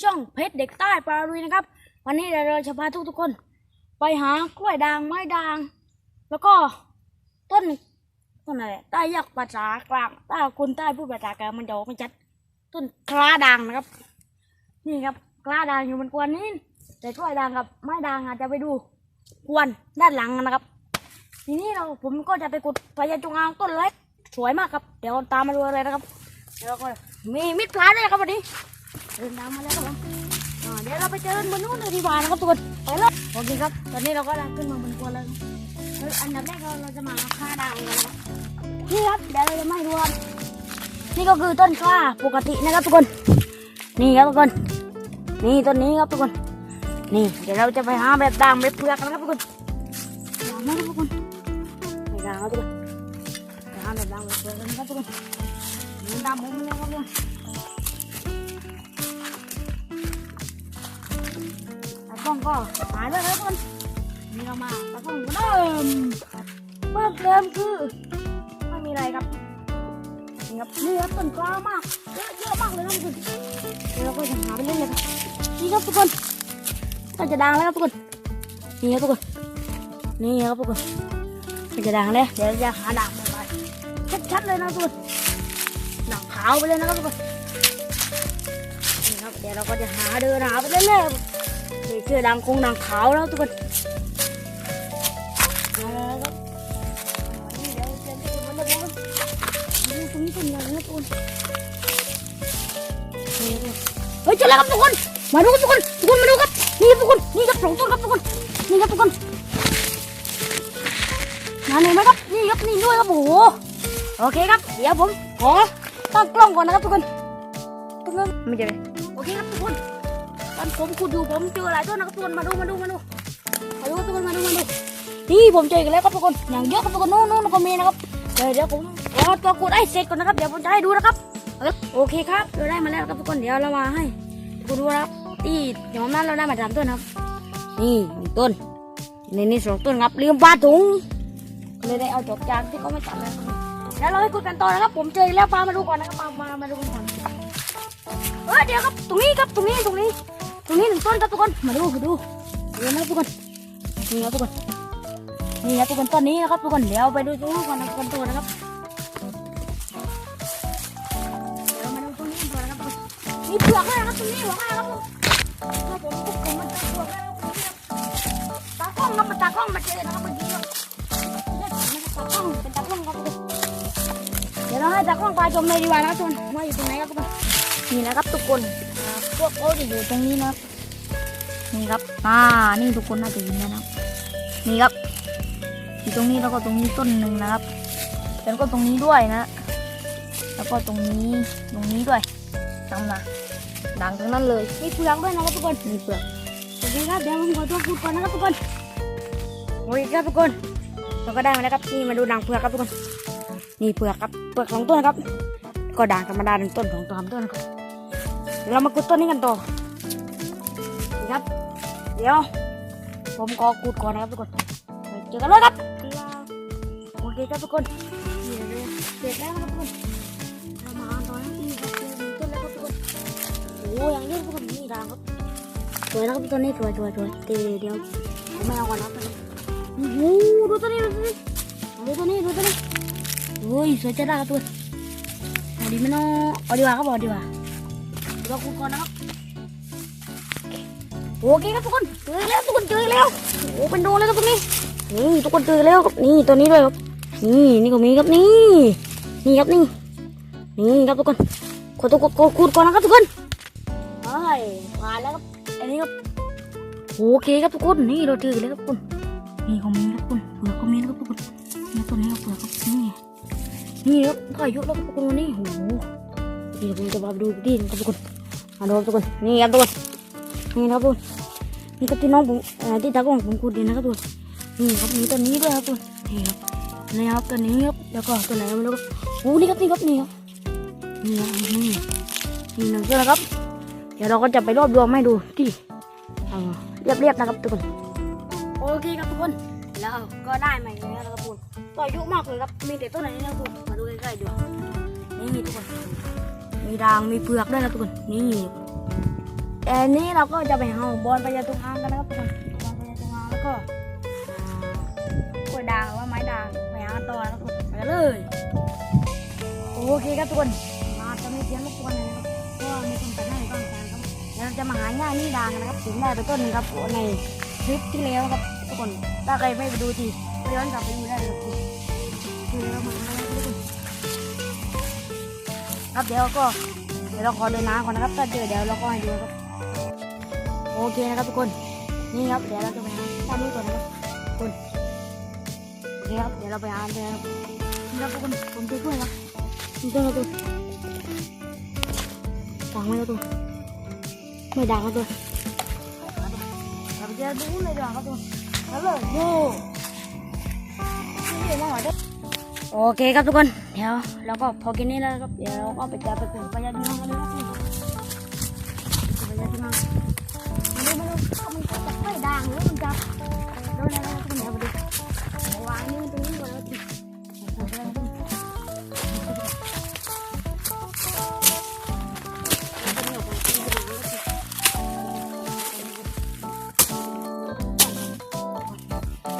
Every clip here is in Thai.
ช่องเพชรเด็กใต้ปลาลุยนะครับ วันนี้เราจะพาทุกทุกๆคน ไปหากล้วยด่างไม้ด่าง แล้วก็ต้นต้นอะไรใต้ยักษ์ภาษากลางถ้คนใต้พูดภาษากลางมันจะออกไม่ชัดต้นคล้าด่างนะครับ นี่ครับคล้าด่างอยู่บนกวนนี้ แต่กล้วยด่างกับไม้ด่างอาจจะไปดูกวนด้านหลังนะครับ ทีนี้เราผมก็จะไปขุดพญาจงอางต้นเล็กสวยมากครับ เดี๋ยวตามมาดูเลยนะครับเดี๋ยวก็มีมิดพลาด้วยครับวันนี้ เดินทางมาแล้วครับผมอ่าเดี๋ยวเราไปเจอกันบนนู้นเลยดีกว่านะครับทุกคนไปเลยโอเคครับ ตอนนี้เราก็ได้ขึ้นมาบนกวนแล้วเฮ้ยอันดับแรกเราเราจะมาฆ่าดาวกันนะครับนี่ครับเดี๋ยวเราจะไม่ดูครับนี่ก็คือต้นข้าปกตินะครับทุกคน นี่ครับทุกคน นี่ต้นนี้ครับทุกคน นี่เดี๋ยวเราจะไปหาแบบด่างแบบเปลือกนะครับทุกคนด่างนะครับทุกคนไม่ด่างครับทุกคนหาแบบด่างแบบเปลือกกันนะครับทุกคนนี่ด่างมุมนี้ครับทุกคน ตากล้องก็หายแล้วทุกคนนี่เรามาตากล้องก็เดิมเพิ่มเติมคือไม่มีอะไรครับนี่ครับนี่ครับต้นกล้ามากเยอะเยอะมากเลยนะทุกคนเดี๋ยวเราก็จะหาไปเรื่อยๆครับนี่ครับทุกคนก็จะดังแล้วครับทุกคนนี่ครับทุกคนนี่ครับทุกคนก็จะดังแล้วเดี๋ยวจะหาด่างไปชัดๆเลยนะทุกคนด่างขาวไปเลยนะครับทุกคนนี่ครับเดี๋ยวเราก็จะหาเดินหาไปเรื่อยๆ ครับนี่คือดังคงดังขาวแล้วทุกคนมาแล้วครับนี่เดี๋ยวเจอกันวันนี้ครับนี่ตรงนี้เป็นยังไงนะทุกคนเฮ้ยเจอแล้วครับทุกคน มาดูครับทุกคนทุกคนมาดูครับนี่ทุกคนนี่ครับสองต้นครับทุกคนนี่ครับทุกคนมาหนึ่งไหมครับนี่ครับนี่ด้วยครับโอ้โหโอเคครับเดี๋ยวผมขอตั้งกล้องก่อนนะครับทุกคนตั้งกล้องไม่เจอเลยโอเคครับทุกคน ตอนผมขุดอยู่ผมเจอหลายต้นนะครับทุกคนมาดูมาดูมาดูมาดูทุกคนมาดูมาดูนี่ผมเจอกันแล้วครับทุกคนอย่างเยอะครับทุกคนนู้นนู้นก็มีนะครับเดี๋ยวเดี๋ยวผมรอตัวขุดให้เสร็จก่อนนะครับเดี๋ยวผมจะให้ดูนะครับโอเคครับเราได้มาแล้วครับทุกคนเดี๋ยวเรามาให้ทุกคนดูนะครับที่อย่างนั้นเราได้มาสามต้นครับ นี่หนึ่งต้นนี่นี่สองต้นครับลืมปลาถุงเลยได้เอาจบจานที่เขาไม่ตัดแล้วครับแล้วเราให้คุยกันต่อนะครับ ผมเจอแล้วปลามาดูก่อนนะครับมามามาดูกันก่อนเออเดี๋ยวครับตรงนี้ครับตรงนี้ตรงนี้ ตรงนี้หนึ่งต้นครับทุกคน มาดูมาดูเดี๋ยวนะทุกคน นี่ครับทุกคน นี่ครับทุกคนต้นนี้นะครับทุกคน เดี๋ยวไปดูดูก่อนนะทุกคนตัวนะครับเดี๋ยวมาดูตรงนี้ก่อนนะครับทุกคนมีเปลือกด้วยนะครับตรงนี้หัวง่าครับผมถ้าผมปุ๊บผมมันจะเปลือกแล้วตากล้องครับมาตากล้องมาเจอนะครับเมื่อกี้ครับตากล้องเป็นตากล้องครับทุกคนเดี๋ยวเราให้ตากล้องปลาชมเลยดีกว่านะครับทุกคนว่าอยู่ตรงไหนครับทุกคน นี่นะครับทุกคน พวกเขาจะอยู่ตรงนี้นะนี่ครับ อ่า นี่ทุกคนน่าจะเห็นนะครับนี่ครับอยู่ตรงนี้แล้วก็ตรงนี้ต้นหนึ่งนะครับ แล้วก็ตรงนี้ด้วยนะ แล้วก็ตรงนี้ ตรงนี้ด้วยทำนะดังทั้งนั้นเลย มีเปลือกด้วยนะครับทุกคน มีเปลือกโอเคครับ เดี๋ยวผมขอตัวพูดก่อนนะครับทุกคน โอเคครับทุกคน เราก็ได้มาแล้วครับนี่มาดูด่างเปลือกครับทุกคน นี่เปลือกครับ เปลือกสองต้นครับ ก็ด่างธรรมดาหนึ่งต้นสองต้นสามต้นะครับ ดี๋ยวเรามาขุดต้นนี้กันต่อดีครับ เดี๋ยว ผมขอขุดก่อนนะครับทุกคนเจอกันเลยครับโอเคครับทุกคนนี่เลยเสร็จแล้วครับทุกคนเรามาตอนนี้ครับต้นแล้วครับทุกคนโอ้ยอย่างเยอะทุกคนนี่ด่างครับสวยนะครับต้นนี้สวยสวยสวยเดี๋ยวเดี๋ยวผมไม่เอาก่อนนะครับโอ้โหดูต้นนี้ดูต้นนี้ดูต้นนี้ดูต้นนี้โอ้ยสวยจัดเลยครับทุกคนเอาดีไหมเนาะเอาดีกว่าครับเอาดีกว่า ราคุยก่อนนะครับโอเคครับทุกคนเจอแล้วทุกคนเจอแล้วโอ้เป็นโดนแล้วครับตรงนี้นี่ทุกคนเจอแล้วครับนี่ตัวนี้ด้วยครับนี่นี่ก็มีครับนี่ นี่ครับนี่ นี่ครับทุกคนขอตัวกดคูดก่อนนะครับทุกคนเฮ้ยมาแล้วครับอันนี้ครับโอเคครับทุกคนนี่เราเจอแล้วครับทุกคนนี่ก็มีครับทุกคนเปลือกก็มีนะครับทุกคนนี่ตัวนี้ครับเปลือกครับนี่นี่ครับพายุแล้วครับทุกคนวันนี้โอ้โหนี่ผมจะมาดูดินครับทุกคน มาดูครับทุกคนนี่ครับทุกคนนี่ครับทุกคนนี่ครับที่น้องผมเอ่ที่ตากล้องผมขุดดินนะครับทุกคนนี่ครับมีต้นนี้ด้วยครับทุกคนนี่ครับนี่ครับต้นนี้ครับแล้วก็ต้นไหนไม่รู้ครับโอ้นี่ครับนี่ครับนี่ครับนี่ครับนี่นี่หนึ่งต้นนะครับ เดี๋ยวเราก็จะไปรวบรวมให้ดูที่เอ่อเรียบๆนะครับทุกคนโอเคครับทุกคนแล้วก็ได้มาอย่างนี้แล้วครับทุกคนต่อายุมากเลยครับมีแต่ต้นไหนนี่นะครับทุกคนมาดูใกล้ๆดูนี่ทุกคน มีด่างมีเปลือกด้วยนะทุกคน นี่แต่อันนี้เราก็จะไปเอาบอลไปยาตุงอางกันนะครับทุกคนบอลไปยาตุงอางแล้วก็กล้วยด่างว่าไม้ด่างไปหาต่อนะครับทุกคนไปเลย โอเคครับทุกคน มาจะไม่เสียงรบกวนเลยนะครับเพราะว่ามีคนตัดให้ต้องการครับเดี๋ยวเราจะมาหาหญ้านี่ด่างกันนะครับถึงได้ไปต้นหนึงครับในคลิปที่แล้วครับทุกคน ถ้าใครไม่ไปดูทีก็ย้อนกลับไปดูได้เลยครับคือเรามาหาแล้วทุกคน ครับเดี๋ยวก็เดี๋ยวเราขอเดินน้ำก่อนนะครับถ้าเจอเดี๋ยวเราก็ให้ดูครับโอเคนะครับทุกคนนี่ครับเดี๋ยวเราจะไปหาด้านนี้ก่อนนะครับทุกคนโอเคครับเดี๋ยวเราไปหาเลยครับนี่ครับทุกคนผมจะช่วยครับผมช่วยครับดังไหมครับทุกไม่ดังครับทุกเราไปเจอดูเลยดีกว่าครับทุกแล้วเลยดูนี่มาหน่อยได้ โอเคครับทุกคน เดี๋ยวเราก็พอกินนี่แล้วครับ เดี๋ยวเราก็ไปเจอไปเป็นประหยัดน้องกันเลยครับทุกคนประหยัดน้องมาดูมาดูมันจะไม่ด่างหรือมันจับโดนอะไรก็ไม่เอาไปดูเอาวางนี่ตรงนี้ก่อนแล้วดิ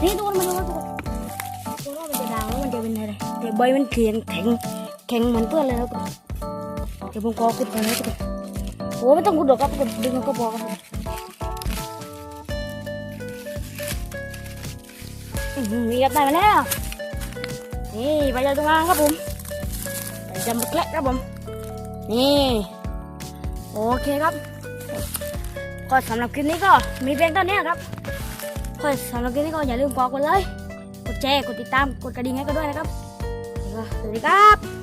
นี่ทุกคนมาดูว่าทุ จะด่างแล้วมันจะเป็นอะไรแต่ใบมันเขียงแข็งแข็งเหมือนเพื่อนเลยครับเดี๋ยวผมขอขุดก่อนนะทุกคนโอ้ไม่ต้องขุดหรอกครับทุกคนดึงก็พอครับมีกับได้มาแล้วนี่ไปเลยตรงกลางครับผมไปจำแคละครับผมนี่โอเคครับ ก็สำหรับคลิปนี้ก็มีเพียงเท่านี้ครับก็สำหรับคลิปนี้ก็อย่าลืมกดกดเลย ดแชร์ กดติดตาม กดกระดิ่งให้กันด้วยนะครับ สวัสดีครับ